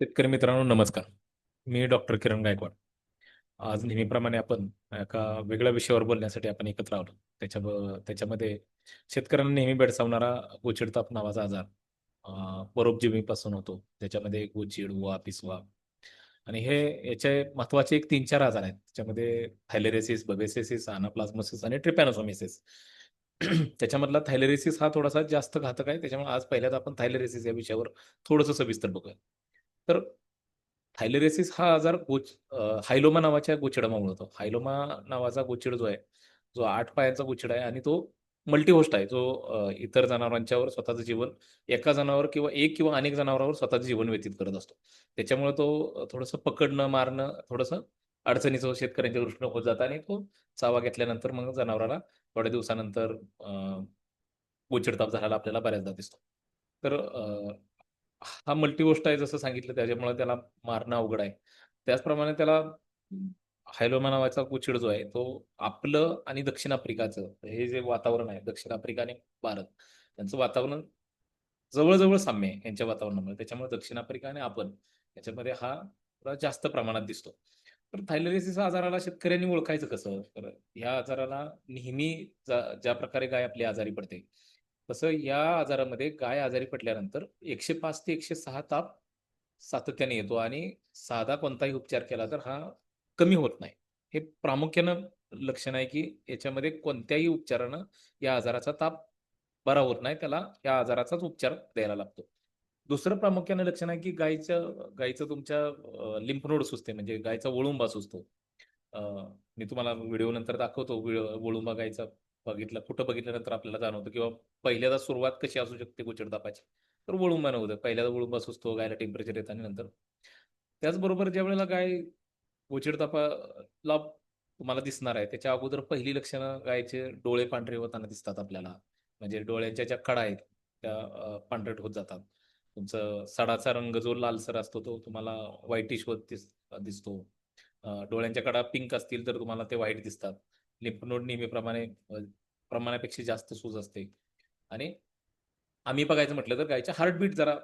शेतकरी मित्रांनो नमस्कार. मी डॉक्टर किरण गायकवाड. आज नेहमीप्रमाणे आपण एका वेगळ्या विषयावर बोलण्यासाठी आपण एकत्र आलो. त्याच्या त्याच्यामध्ये शेतकऱ्यांना नेहमी भेडसावणारा गोचिडताप नावाचा आजार परोपजीवीपासून होतो. त्याच्यामध्ये गोचिड वा पिसवा आणि हे याचे महत्त्वाचे एक तीन चार आजार आहेत. त्याच्यामध्ये थायलेरेसिस बबेसेसिस अनाप्लाझमोसिस आणि ट्रिपॅनोसोमिसिस. त्याच्यामधला थायलेरेसिस हा थोडासा जास्त घातक आहे. त्याच्यामुळे आज पहिल्याच आपण थायलेरेसिस या विषयावर थोडंसं सविस्तर बघूया. तर थायलेरेसिस हा आजार गोच हायलोमा नावाच्या गोचिडामुळे होतो हायलोमा नावाचा गोचिड जो आहे जो आठ पायांचा गोचिड आहे आणि तो मल्टीहोस्ट आहे. जो इतर जनावरांच्यावर स्वतःचं जीवन एका जनावर किंवा एक किंवा अनेक जनावरांवर स्वतःचं जीवन व्यतीत करत असतो. त्याच्यामुळे तो थोडंसं पकडणं मारणं थोडंसं अडचणीचं शेतकऱ्यांच्या दृष्टीनं होत जातं आणि तो चावा घेतल्यानंतर मग जनावराला थोड्या दिवसानंतर गोचिडताप झालेला आपल्याला बऱ्याचदा दिसतो. तर हा मल्टी गोष्ट आहे जसं सांगितलं त्याच्यामुळे त्याला मारणं अवघड आहे. त्याचप्रमाणे त्याला हायलोमा नावाचा कुचिड जो आहे तो आपलं आणि दक्षिण आफ्रिकाचं हे जे वातावरण आहे दक्षिण आफ्रिका आणि भारत यांचं वातावरण जवळजवळ साम्य आहे यांच्या वातावरणामुळे त्याच्यामुळे दक्षिण आफ्रिका आणि आपण याच्यामध्ये हा थोडा जास्त प्रमाणात दिसतो. तर थायलेरिसिस आजाराला शेतकऱ्यांनी ओळखायचं कसं? तर या आजाराला नेहमी ज्या प्रकारे गाय आपली आजारी पडते तसं या आजारामध्ये गाय आजारी पडल्यानंतर एकशे पाच ते एकशे सहा ताप सातत्याने येतो आणि साधा कोणताही उपचार केला तर हा कमी होत नाही. हे प्रामुख्यानं लक्षण आहे की याच्यामध्ये कोणत्याही उपचारानं या आजाराचा ताप बरा होत नाही. त्याला या आजाराचाच उपचार द्यायला लागतो. दुसरं प्रामुख्यानं लक्षण आहे की गायचं गायचं तुमच्या लिम्फ नोड सुचते. म्हणजे गायचा वळुंबा सुचतो. मी तुम्हाला व्हिडिओ नंतर दाखवतो. वळुंबा गायचा बघितलं कुठं बघितल्यानंतर आपल्याला जाणवतं किंवा पहिल्यांदा सुरुवात कशी असू शकते गोचड तर वळुंबा नव्हतं पहिल्यांदा वळुंबा सुचतो गायला टेम्परेचर येतं आणि नंतर. त्याचबरोबर ज्या वेळेला गाय गोचिड तुम्हाला दिसणार आहे त्याच्या अगोदर पहिली लक्षणं गायचे डोळे पांढरे होताना दिसतात आपल्याला. म्हणजे डोळ्यांच्या ज्या कडा आहेत त्या पांढरट होत जातात. तुमचं सडाचा रंग जो लालसर असतो तो तुम्हाला व्हाईटिश होत दिसतो. डोळ्यांच्या कडा पिंक असतील तर तुम्हाला ते व्हाईट दिसतात. लिम्फ नोड नेहमीप्रमाणे प्रमाणापेक्षा जास्त सूज असते. आणि आम्ही बघायचं म्हटलं तर गायच्या हार्टबीट जरा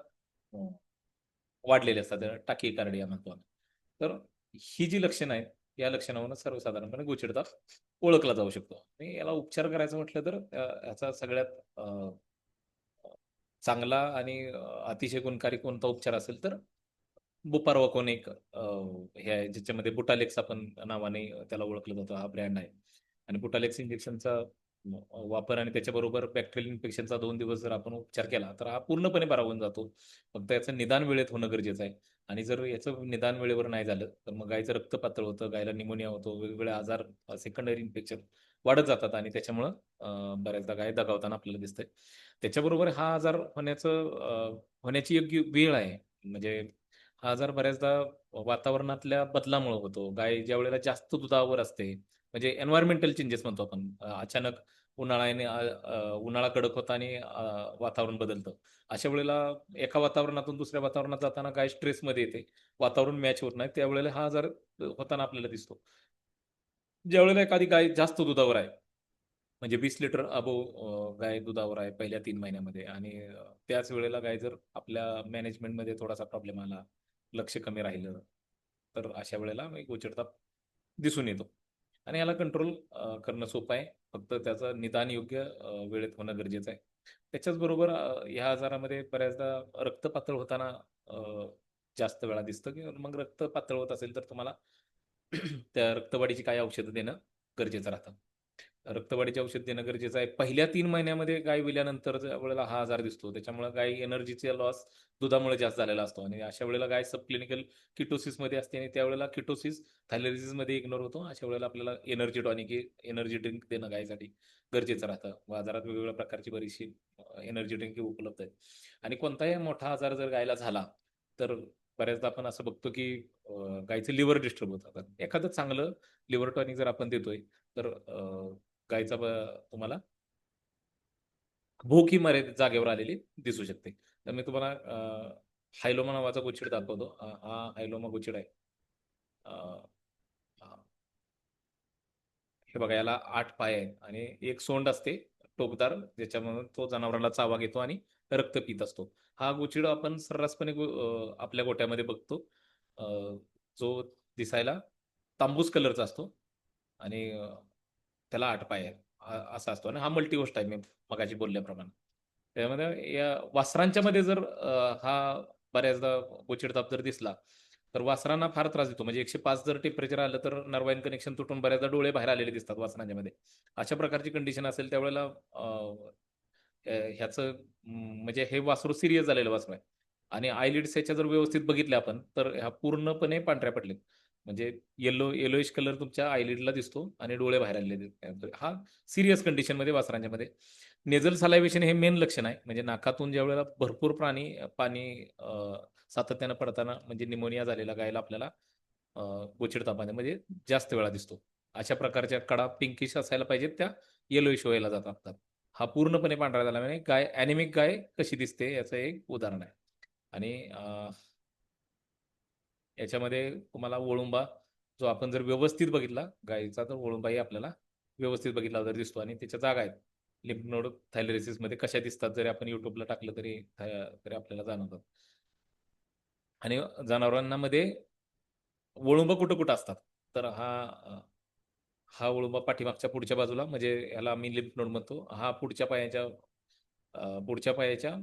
वाढलेले असतात. टाकी कार्डिया म्हणतो आम्ही. तर ही जी लक्षणं आहेत या लक्षणावरून सर्वसाधारणपणे गोचिडता ओळखला जाऊ शकतो. आणि याला उपचार करायचं म्हटलं तर ह्याचा याचा सगळ्यात चांगला आणि अतिशय गुणकारी कोणता उपचार असेल तर बुपारवाकोन एक हे आहे ज्याच्यामध्ये बुटालेक्स आपण नावाने त्याला ओळखलं जातं. हा ब्रँड आहे. आणि बुटालेक्स इंजेक्शनचा वापर आणि त्याच्याबरोबर बॅक्टेरियल इन्फेक्शनचा दोन दिवस जर आपण उपचार केला तर हा पूर्णपणे बरा होऊन जातो. फक्त याचं निदान वेळेत होणं गरजेचं आहे. आणि जर याचं निदान वेळेवर नाही झालं तर मग गायचं रक्त पातळ होतं गायला निमोनिया होतो वेगवेगळे आजार सेकंडरी इन्फेक्शन वाढत जातात आणि त्याच्यामुळं बऱ्याचदा गाय दगावताना आपल्याला दिसतंय. त्याच्याबरोबर हा आजार होण्याचं होण्याची योग्य वेळ आहे. म्हणजे हा आजार बऱ्याचदा वातावरणातल्या बदलामुळे होतो. गाय ज्या वेळेला जास्त दुधावर असते म्हणजे एन्व्हायरमेंटल चेंजेस म्हणतो आपण. अचानक उन्हाळा आणि उन्हाळा कडक होता आणि वातावरण बदलतं. अशा वेळेला एका वातावरणातून दुसऱ्या वातावरणात जाताना गाय स्ट्रेसमध्ये येते? वातावरण मॅच होत नाही. त्यावेळेला हा आजार होताना आपल्याला दिसतो. ज्यावेळेला एखादी गाय जास्त दुधावर आहे म्हणजे वीस लिटर अबो गाय दुधावर आहे पहिल्या तीन महिन्यामध्ये आणि त्याच वेळेला गाय जर आपल्या मॅनेजमेंटमध्ये थोडासा प्रॉब्लेम आला लक्ष कमी राहिलं तर अशा वेळेला मग दिसून येतो. आणि याला कंट्रोल करणं सोपं आहे. फक्त त्याचं निदान योग्य वेळेत होणं गरजेचं आहे. त्याच्याच बरोबर ह्या आजारामध्ये बऱ्याचदा रक्त पातळ होताना जास्त वेळा दिसतं की मग रक्त पातळ होत असेल तर तुम्हाला त्या रक्तवाढीची काही औषधं देणं गरजेचं राहतं. रक्तवाढीचे औषध देणं गरजेचं आहे. पहिल्या तीन महिन्यामध्ये गाय विल्यानंतर वेळेला हा आजार दिसतो त्याच्यामुळे गाय एनर्जीचा लॉस दुधामुळे जास्त झालेला असतो. आणि अशा वेळेला गाय सबक्लिनिकल किटोसिसमध्ये असते आणि त्यावेळेला किटोसिस थायलेरिसिसमध्ये इग्नोर होतो. अशा वेळेला आपल्याला एनर्जी टॉनिक एनर्जी ड्रिंक देणं गायसाठी गरजेचं राहतं. बाजारात वेगवेगळ्या प्रकारची बरीचशी एनर्जी ड्रिंक उपलब्ध आहेत. आणि कोणताही मोठा आजार जर गायला झाला तर बऱ्याचदा आपण असं बघतो की गायचं लिव्हर डिस्टर्ब होतात एखादं चांगलं लिव्हर टॉनिक जर आपण देतोय तर गायचा तुम्हाला? भूक ही मर्यादित जागेवर आलेली दिसू शकते. तर मी तुम्हाला हायलोमा नावाचा गोचिड दाखवतो. हा हायलोमा गोचिड आहे. हे. बघा याला आठ पाय आहेत आणि एक सोंड असते टोकदार ज्याच्यामधून तो जनावराला चावा घेतो आणि रक्त पित असतो. हा गुचिड आपण सर्रासपणे आपल्या गोट्यामध्ये बघतो. जो दिसायला तांबूस कलरचा असतो आणि त्याला आठ पाय असा असतो. आणि हा मल्टी गोष्ट आहे मी मगाशी बोलल्याप्रमाणे. त्यामध्ये या वासरांच्या मध्ये जर हा बऱ्याचदा गोचिड जर दिसला तर वासरांना फार त्रास देतो. म्हणजे एकशे पाच जर टेम्परेचर आलं तर नर्वाईन कनेक्शन तुटून बऱ्याचदा डोळे बाहेर आलेले दिसतात वासरांच्या मध्ये अशा प्रकारची कंडिशन असेल त्यावेळेला ह्याचं म्हणजे हे वासरू सिरियस झालेलं वासरू आहे. आणि आयलिड्स ह्याच्या जर व्यवस्थित बघितलं आपण तर ह्या पूर्णपणे पांढऱ्या पडलेत. म्हणजे येलो येलोइश कलर तुमच्या आयलिडला दिसतो आणि डोळे बाहेर आलेले हा सिरियस कंडिशनमध्ये वासरांच्या मध्ये. नेझल सलायवेशन हे मेन लक्षण आहे. म्हणजे नाकातून ज्या वेळेला भरपूर प्राणी पाणी सातत्यानं पडताना म्हणजे निमोनिया झालेला गायला आपल्याला गोचिड तापाने म्हणजे जास्त वेळा दिसतो. अशा प्रकारच्या कडा पिंकिश असायला पाहिजेत त्या येलोइश व्हायला जातात हा पूर्णपणे पांढरा झाला म्हणजे गाय अॅनिमिक गाय कशी दिसते याचं एक उदाहरण आहे. आणि याच्यामध्ये तुम्हाला वळुंबा जो आपण जर व्यवस्थित बघितला गायीचा तर वळुंबाही आपल्याला व्यवस्थित बघितला तर दिसतो आणि त्याच्या जागा आहेत. लिम्फ नोडमध्ये कशा दिसतात जरी आपण युट्यूबला टाकलं तरी तरी आपल्याला जाणवतात. आणि जनावरांना मध्ये वळुंबा कुठं कुठं असतात? तर हा हा वळुंबा पाठीमागच्या पुढच्या बाजूला म्हणजे ह्याला आम्ही लिम्फ नोड म्हणतो. हा पुढच्या पायाच्या पुढच्या पायाच्या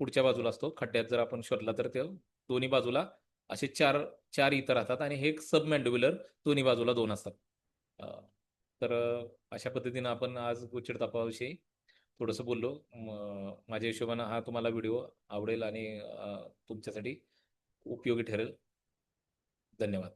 पुढच्या बाजूला असतो. खड्ड्यात जर आपण शोधला तर ते दोन्ही बाजूला असे चार चार इतर राहतात आणि हे एक सबमॅन्ड्युलर दोन्ही बाजूला दोन असतात. तर अशा पद्धतीनं आपण आज गोचिड तापाविषयी थोडंसं बोललो. माझ्या हिशोबानं हा तुम्हाला व्हिडिओ आवडेल आणि तुमच्यासाठी उपयोगी ठरेल. धन्यवाद.